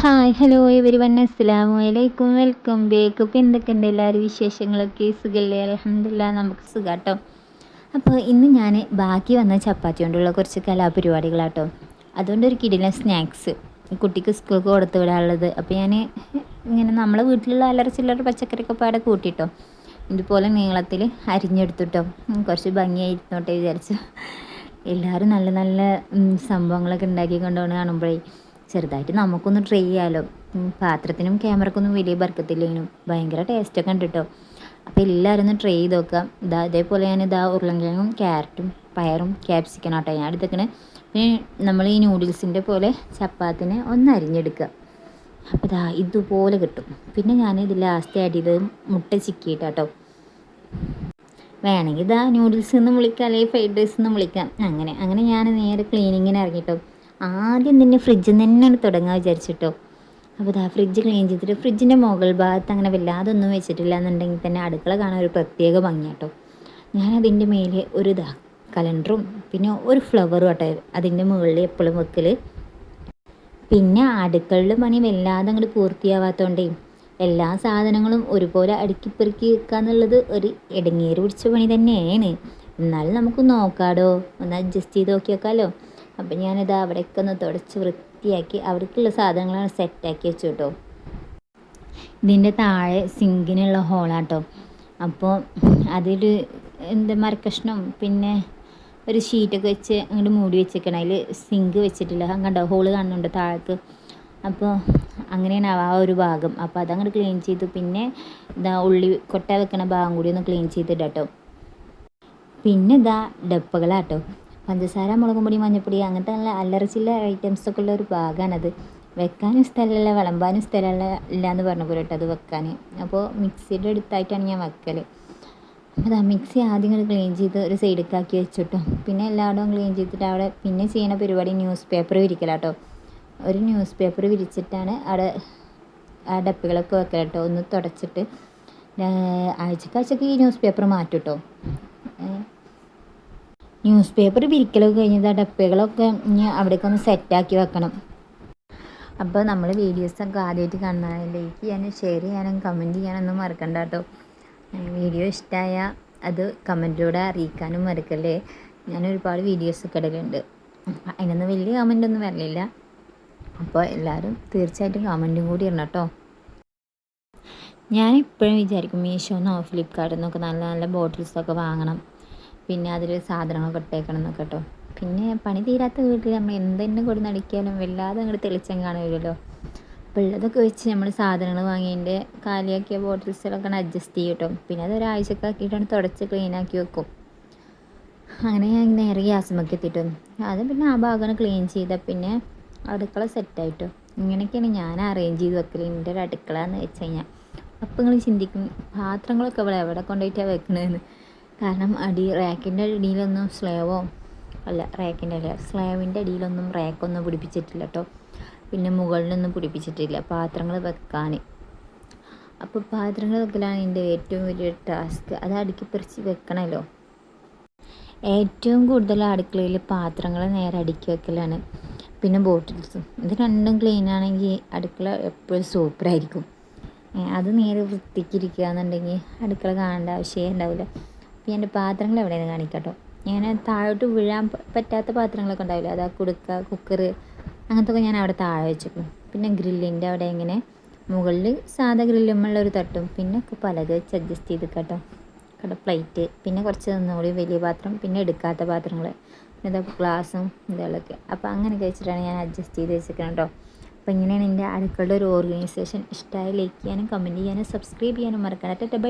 Hi hello ഇവരി one അസ്സലാമു അലൈക്കും welcome bake എന്തൊക്കെ എന്തൊക്കെയുണ്ട് എല്ലാവരും വിശേഷങ്ങളൊക്കെ? സുഖല്ലേ? അലഹമില്ല നമുക്ക് സുഖാട്ടോ. അപ്പോൾ ഇന്ന് ഞാൻ ബാക്കി വന്ന ചപ്പാത്തി കൊണ്ടുള്ള കുറച്ച് കലാപരിപാടികളാട്ടോ. അതുകൊണ്ട് ഒരു കിടിലൻ സ്നാക്സ് കുട്ടിക്ക് സ്കൂൾക്ക് കൊടുത്തു വിടാനുള്ളത്. അപ്പോൾ ഞാൻ ഇങ്ങനെ നമ്മളെ വീട്ടിലുള്ള അല്ലറ ചില്ലറ പച്ചക്കറിയൊക്കെ പാടെ കൂട്ടിട്ടോ. ഇതുപോലെ നീളത്തിൽ അരിഞ്ഞെടുത്തിട്ടോ. കുറച്ച് ഭംഗിയായിരുന്നോട്ടെ വിചാരിച്ചു. എല്ലാവരും നല്ല നല്ല സംഭവങ്ങളൊക്കെ ഉണ്ടാക്കി കൊണ്ടുപോകണ കാണുമ്പോഴേ. ചെറുതായിട്ട് നമുക്കൊന്ന് ട്രൈ ചെയ്യാമല്ലോ പാത്രത്തിനും ക്യാമറക്കൊന്നും വലിയ ബർക്കത്തില്ലേനും ഭയങ്കര ടേസ്റ്റൊക്കെ ഉണ്ട് കേട്ടോ അപ്പോൾ എല്ലാവരും ഒന്ന് ട്രൈ ചെയ്ത് നോക്കാം ഇതാ ഇതേപോലെ ഞാൻ ഇതാ ഉരുളങ്കിഴങ്ങും ക്യാരറ്റും പയറും ക്യാപ്സിക്കണം കേട്ടോ ഞാൻ എടുത്തേക്കണേ. പിന്നെ നമ്മൾ ഈ നൂഡിൽസിന്റെ പോലെ ചപ്പാത്തിനെ ഒന്ന് അരിഞ്ഞെടുക്കുക. അപ്പോൾ ഇതാ ഇതുപോലെ കിട്ടും. പിന്നെ ഞാൻ ഇത് ലാസ്റ്റ് ആഡ് ചെയ്തത് മുട്ട ചിക്കിയിട്ടാട്ടോ. വേണമെങ്കിൽ ഇതാ നൂഡിൽസ് എന്ന് വിളിക്കാം അല്ലെങ്കിൽ ഫ്രൈഡ് റൈസ് എന്ന് വിളിക്കാം. അങ്ങനെ അങ്ങനെ ഞാൻ നേരെ ക്ലീനിങ്ങിന് ഇറങ്ങിട്ടോ. ആദ്യം തന്നെ ഫ്രിഡ്ജ് നിന്ന് തന്നെയാണ് തുടങ്ങാൻ വിചാരിച്ചിട്ടോ. അപ്പോൾ ഇതാ ഫ്രിഡ്ജ് ക്ലീൻ ചെയ്തിട്ട് ഫ്രിഡ്ജിന്റെ മുകൾ ഭാഗത്ത് അങ്ങനെ വല്ലാതെ ഒന്നും വെച്ചിട്ടില്ല എന്നുണ്ടെങ്കിൽ തന്നെ അടുക്കള കാണാൻ ഒരു പ്രത്യേക ഭംഗിയാട്ടോ. ഞാനതിന്റെ മേലെ ഒരു ഇതാ കലണ്ടറും പിന്നെ ഒരു ഫ്ലവറും കേട്ടോ അതിന്റെ മുകളിൽ എപ്പോഴും വെക്കൽ പിന്നെ അടുക്കളയിൽ പണി വല്ലാതെ അങ്ങോട്ട് പൂർത്തിയാവാത്തതുകൊണ്ടേ എല്ലാ സാധനങ്ങളും ഒരുപോലെ അടുക്കി പെറുക്കി വെക്കുക എന്നുള്ളത് ഒരു ഇടങ്ങേറ് പിടിച്ച പണി തന്നെയാണ്. എന്നാലും നമുക്ക് നോക്കാടോ. ഒന്ന് അഡ്ജസ്റ്റ് ചെയ്ത് നോക്കി വെക്കാമല്ലോ അപ്പം ഞാനിത് അവിടേക്ക് ഒന്ന് തുടച്ച് വൃത്തിയാക്കി അവർക്കുള്ള സാധനങ്ങളാണ് സെറ്റാക്കി വെച്ചു കേട്ടോ ഇതിന്റെ താഴെ സിങ്കിനുള്ള ഹോളാട്ടോ. അപ്പോൾ അതിൽ എന്താ മരക്കഷ്ണം പിന്നെ ഒരു ഷീറ്റൊക്കെ വെച്ച് അങ്ങോട്ട് മൂടി വെച്ചേക്കണം. അതിൽ സിങ്ക് വെച്ചിട്ടില്ല. കണ്ടോ ഹോൾ കാണുന്നുണ്ട് താഴേക്ക്. അപ്പോൾ അങ്ങനെയാണ് ആ ഒരു ഭാഗം. അപ്പോൾ അതങ്ങോട്ട് ക്ലീൻ ചെയ്തു. പിന്നെ ഇതാ ഉള്ളി കൊട്ട വെക്കണ ഭാഗം കൂടി ഒന്ന് ക്ലീൻ ചെയ്തിട്ടോ പിന്നെ ഇതാ ഡപ്പകളാട്ടോ. പഞ്ചസാര മുളകും പൊടി മഞ്ഞൾപ്പൊടി അങ്ങനത്തെ നല്ല അലർജിയുള്ള ഐറ്റംസൊക്കെ ഉള്ള ഒരു ഭാഗമാണത് വെക്കാനും സ്ഥലമില്ല വിളമ്പാനും സ്ഥലമില്ല ഇല്ല എന്ന് പറഞ്ഞ പോലെ കേട്ടോ അത് വെക്കാൻ അപ്പോൾ മിക്സിയുടെ അടുത്തായിട്ടാണ് ഞാൻ വെക്കൽ അപ്പോൾ ആ മിക്സി ആദ്യം ഇങ്ങനെ ക്ലീൻ ചെയ്ത് ഒരു സൈഡിക്കാക്കി വെച്ചിട്ടോ. പിന്നെ എല്ലായിടവും ക്ലീൻ ചെയ്തിട്ട് അവിടെ പിന്നെ ചെയ്യുന്ന പരിപാടി ന്യൂസ് പേപ്പർ വിരിക്കലാട്ടോ ഒരു ന്യൂസ് പേപ്പർ വിരിച്ചിട്ടാണ് അവിടെ ആ ഡപ്പികളൊക്കെ വെക്കൽ കേട്ടോ ഒന്ന് തുടച്ചിട്ട് ആഴ്ചക്കാഴ്ചക്ക് ഈ ന്യൂസ് പേപ്പർ മാറ്റും കേട്ടോ ന്യൂസ് പേപ്പർ വിരിക്കലൊക്കെ കഴിഞ്ഞത് ആ ഡപ്പകളൊക്കെ ഇനി അവിടേക്കൊന്ന് സെറ്റാക്കി വെക്കണം. അപ്പോൾ നമ്മൾ വീഡിയോസൊക്കെ ആദ്യമായിട്ട് ലൈക്ക് ചെയ്യാനും ഷെയർ ചെയ്യാനും കമന്റ് ചെയ്യാനൊന്നും മറക്കണ്ട കേട്ടോ വീഡിയോ ഇഷ്ടമായ അത് കമന്റിലൂടെ അറിയിക്കാനും മറക്കല്ലേ? ഞാൻ ഒരുപാട് വീഡിയോസൊക്കെ ഇടലുണ്ട്. അതിനൊന്നും വലിയ കമന്റൊന്നും വരലില്ല. അപ്പോൾ എല്ലാവരും തീർച്ചയായിട്ടും കമന്റും കൂടി ഇടണം കേട്ടോ ഞാൻ ഇപ്പോഴും വിചാരിക്കും മീഷോന്നോ ഫ്ലിപ്കാർട്ടിൽ നിന്നൊക്കെ നല്ല നല്ല ബോട്ടിൽസൊക്കെ വാങ്ങണം. പിന്നെ അതിൽ സാധനങ്ങളൊക്കെ ഇട്ടേക്കണം എന്നൊക്കെ കേട്ടോ. പിന്നെ പണി തീരാത്ത വീട്ടിൽ നമ്മൾ എന്തെന്നെ കൊടു നടിക്കാനും വല്ലാതെ അങ്ങോട്ട് തെളിച്ചം കാണുമല്ലോ അപ്പോൾ ഉള്ളതൊക്കെ വെച്ച് നമ്മൾ സാധനങ്ങൾ വാങ്ങിയതിന്റെ കാലിയാക്കിയ ബോട്ടിൽസിലൊക്കെ അഡ്ജസ്റ്റ് ചെയ്യും കേട്ടോ. പിന്നെ അത് ആക്കിയിട്ടാണ് തുടച്ച് ക്ലീനാക്കി വെക്കും. അങ്ങനെ ഞാൻ നേരെ ഗ്യാസുമൊക്കെ എത്തിയിട്ടും അത് പിന്നെ ആ ഭാഗം ക്ലീൻ ചെയ്ത പിന്നെ അടുക്കള സെറ്റായിട്ടോ ഇങ്ങനെയൊക്കെയാണ് ഞാൻ അറേഞ്ച് ചെയ്ത് വെക്കൽ എന്റെ ഒരു അടുക്കള എന്ന് വെച്ച് കഴിഞ്ഞാൽ അപ്പം നിങ്ങൾ ചിന്തിക്കും പാത്രങ്ങളൊക്കെ ഇവിടെ എവിടെ കൊണ്ടുപോയിട്ടാണ് വെക്കണതെന്ന് കാരണം അടി റാക്കിന്റെ അടിയിലൊന്നും സ്ലേവോ അല്ല റാക്കിന്റെ അല്ല സ്ലേവിന്റെ അടിയിലൊന്നും റാക്കൊന്നും പിടിപ്പിച്ചിട്ടില്ല കേട്ടോ പിന്നെ മുകളിലൊന്നും പിടിപ്പിച്ചിട്ടില്ല. പാത്രങ്ങൾ വെക്കാൻ. അപ്പോൾ പാത്രങ്ങൾ വെക്കലാണ് എന്റെ ഏറ്റവും വലിയ ടാസ്ക്. അത് അടുക്കി പറിച്ച് വെക്കണമല്ലോ ഏറ്റവും കൂടുതൽ അടുക്കളയിൽ പാത്രങ്ങൾ നേരെ അടുക്കി വെക്കലാണ്. പിന്നെ ബോട്ടിൽസും ഇത് രണ്ടും ക്ലീൻ ആണെങ്കിൽ അടുക്കള എപ്പോഴും സൂപ്പറായിരിക്കും അത് നേരെ വൃത്തിക്കിരിക്കുക എന്നുണ്ടെങ്കിൽ അടുക്കള കാണേണ്ട ആവശ്യമേ ഉണ്ടാവില്ല. പിന്നെ എന്റെ പാത്രങ്ങൾ എവിടെയെന്ന് കാണിക്കട്ടോ. ഇങ്ങനെ താഴോട്ട് വീഴാൻ പറ്റാത്ത പാത്രങ്ങളൊക്കെ ഉണ്ടാവില്ല? അതാ കുടുക്ക കുക്കർ അങ്ങനത്തെ ഒക്കെ ഞാൻ അവിടെ താഴെ വെച്ചേക്കും. പിന്നെ ഗ്രില്ലിന്റെ അവിടെ ഇങ്ങനെ മുകളിൽ സാധാ ഗ്രില്ലുമുള്ള ഒരു തട്ടും പിന്നെ ഒക്കെ പലത് വെച്ച് അഡ്ജസ്റ്റ് ചെയ്ത് കേട്ടോ കേട്ടോ പ്ലേറ്റ് പിന്നെ കുറച്ച് നിന്നുകൂടി വലിയ പാത്രം പിന്നെ എടുക്കാത്ത പാത്രങ്ങൾ പിന്നെ ഗ്ലാസും ഇതുകളൊക്കെ. അപ്പോൾ അങ്ങനെയൊക്കെ വെച്ചിട്ടാണ് ഞാൻ അഡ്ജസ്റ്റ് ചെയ്ത് വെച്ചിരിക്കുന്നത് കേട്ടോ അപ്പോൾ ഇങ്ങനെയാണ് എന്റെ അടുക്കളുടെ ഒരു ഓർഗനൈസേഷൻ ഇഷ്ടമായി ലൈക്ക് ചെയ്യാനും കമന്റ് ചെയ്യാനും സബ്സ്ക്രൈബ് ചെയ്യാനും മറക്കണം ബൈ.